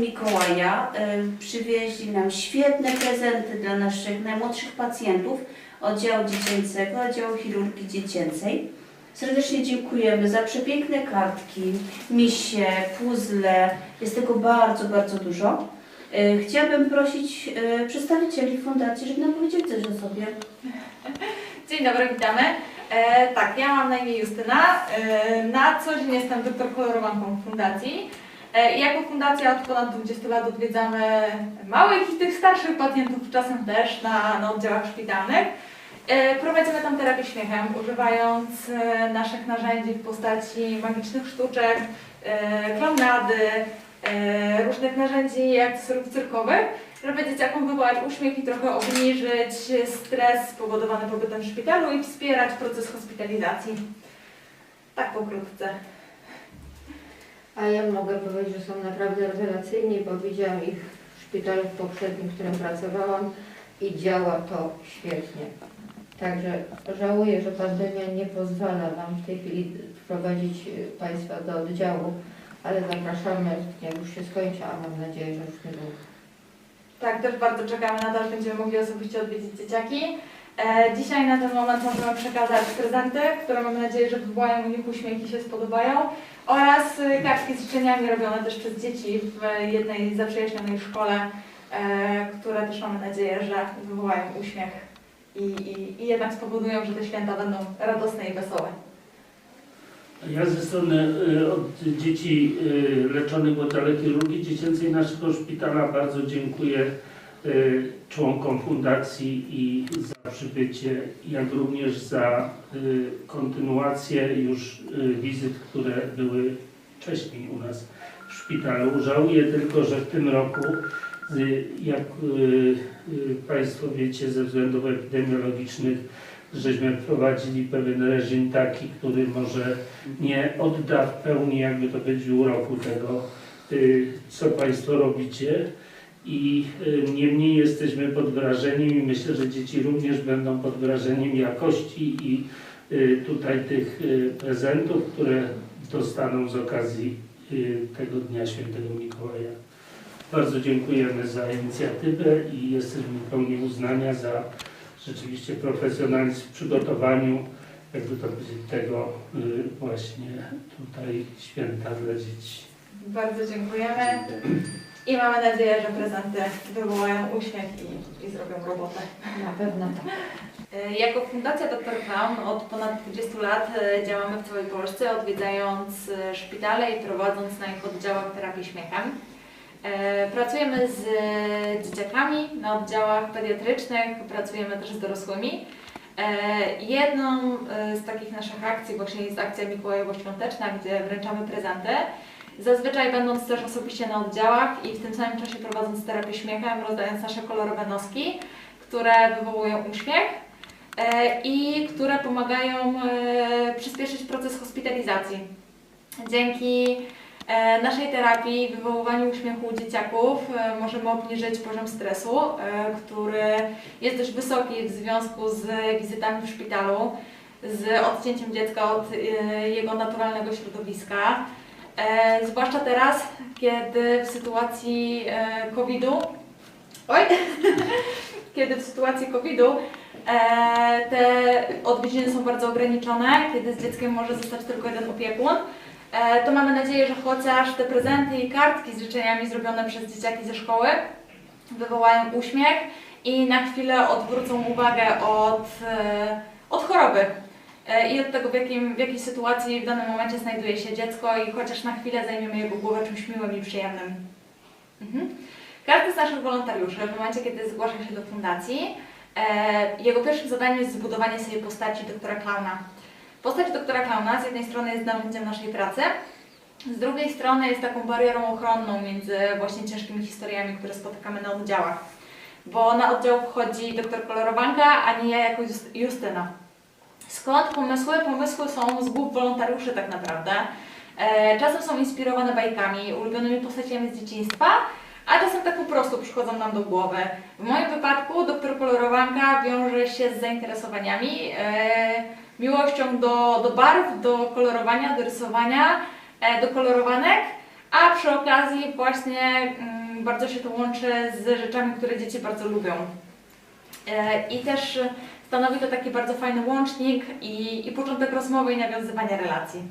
Mikołaja y, przywieźli nam świetne prezenty dla naszych najmłodszych pacjentów oddziału dziecięcego, oddziału chirurgii dziecięcej. Serdecznie dziękujemy za przepiękne kartki, misie, puzzle. Jest tego bardzo, bardzo dużo. Y, Chciałabym prosić y, przedstawicieli fundacji, żeby nam powiedzieli coś o sobie. Dzień dobry, witamy. E, tak, ja mam na imię Justyna. E, na co dzień jestem doktor kolorowanką fundacji. E, jako fundacja od ponad 20 lat odwiedzamy małych i tych starszych pacjentów, czasem też na, na oddziałach szpitalnych. E, prowadzimy tam terapię śmiechem, używając e, naszych narzędzi w postaci magicznych sztuczek, klaunady, e, różnych narzędzi i akcesoriów cyrkowych żeby dzieciakom wywołać uśmiech i trochę obniżyć stres spowodowany pobytem w szpitalu i wspierać proces hospitalizacji. Tak pokrótce. A ja mogę powiedzieć, że są naprawdę rewelacyjni, bo widziałam ich w szpitalu poprzednim, w którym pracowałam i działa to świetnie. Także żałuję, że pandemia nie pozwala nam w tej chwili wprowadzić y, Państwa do oddziału, ale zapraszamy, jak już się skończy, a mam nadzieję, że już niedługo. Tak, też bardzo czekamy na to, że będziemy mogli osobiście odwiedzić dzieciaki. E, dzisiaj na ten moment możemy przekazać prezenty, które mamy nadzieję, że wywołają u nich uśmiech i się spodobają oraz e, kartki z życzeniami robione też przez dzieci w jednej zaprzyjaźnionej szkole, e, które też mamy nadzieję, że wywołają uśmiech i, i, i jednak spowodują, że te święta będą radosne i wesołe. Ja ze strony y, od dzieci y, leczonych w oddziale chirurgii dziecięcej naszego szpitala bardzo dziękuję y, członkom fundacji i za przybycie, jak również za y, kontynuację już y, wizyt, które były wcześniej u nas w szpitalu. Żałuję tylko, że w tym roku, y, jak y, y, Państwo wiecie, ze względów epidemiologicznych żeśmy wprowadzili pewien reżim taki, który może nie odda w pełni jakby to być uroku tego, y, co Państwo robicie. I y, niemniej jesteśmy pod wrażeniem i myślę, że dzieci również będą pod wrażeniem jakości i y, tutaj tych y, prezentów, które dostaną z okazji tego Dnia Świętego Mikołaja. Bardzo dziękujemy za inicjatywę i jesteśmy pełni uznania za rzeczywiście profesjonalizm w przygotowaniu jakby to powiedzieć, tego właśnie tutaj święta dla dzieci. Bardzo dziękujemy i mamy nadzieję, że prezenty wywołają uśmiech i, i zrobią robotę. Na pewno tak. E, Jako Fundacja Dr Clown od ponad 20 lat e, działamy w całej Polsce, odwiedzając e, szpitale i prowadząc na ich oddziałach terapię śmiechem. Pracujemy z dzieciakami na oddziałach pediatrycznych, pracujemy też z dorosłymi. Jedną z takich naszych akcji właśnie jest akcja Mikołajowo-Świąteczna, gdzie wręczamy prezenty. Zazwyczaj będąc też osobiście na oddziałach i w tym samym czasie prowadząc terapię śmiechem, rozdając nasze kolorowe noski, które wywołują uśmiech e, i które pomagają e, przyspieszyć proces hospitalizacji. Dzięki e, naszej terapii, wywoływaniu uśmiechu u dzieciaków możemy obniżyć poziom stresu, który jest dość wysoki w związku z wizytami w szpitalu, z odcięciem dziecka od jego naturalnego środowiska. E, zwłaszcza teraz, kiedy w sytuacji e, COVID-u, oj, kiedy w sytuacji COVID-u e, te odwiedziny są bardzo ograniczone, kiedy z dzieckiem może zostać tylko jeden opiekun, to mamy nadzieję, że chociaż te prezenty i kartki z życzeniami zrobione przez dzieciaki ze szkoły wywołają uśmiech i na chwilę odwrócą uwagę od, od choroby i od tego, w, jakim, w jakiej sytuacji w danym momencie znajduje się dziecko i chociaż na chwilę zajmiemy jego głowę czymś miłym i przyjemnym. Mhm. Każdy z naszych wolontariuszy w momencie, kiedy zgłasza się do fundacji, e, jego pierwszym zadaniem jest zbudowanie sobie postaci doktora Klauna. Postać doktora Klauna z jednej strony jest narzędziem naszej pracy, z drugiej strony jest taką barierą ochronną między właśnie ciężkimi historiami, które spotykamy na oddziałach. Bo na oddział wchodzi doktor kolorowanka, a nie ja jako Just- Justyna. Skąd pomysły? Pomysły są z głów wolontariuszy tak naprawdę. E, czasem są inspirowane bajkami, ulubionymi postaciami z dzieciństwa, a czasem tak po prostu przychodzą nam do głowy. W moim wypadku doktor kolorowanka wiąże się z zainteresowaniami, e, miłością do, do barw, do kolorowania, do rysowania, e, do kolorowanek, a przy okazji właśnie mm, bardzo się to łączy z rzeczami, które dzieci bardzo lubią. I też stanowi to taki bardzo fajny łącznik i, i początek rozmowy i nawiązywania relacji.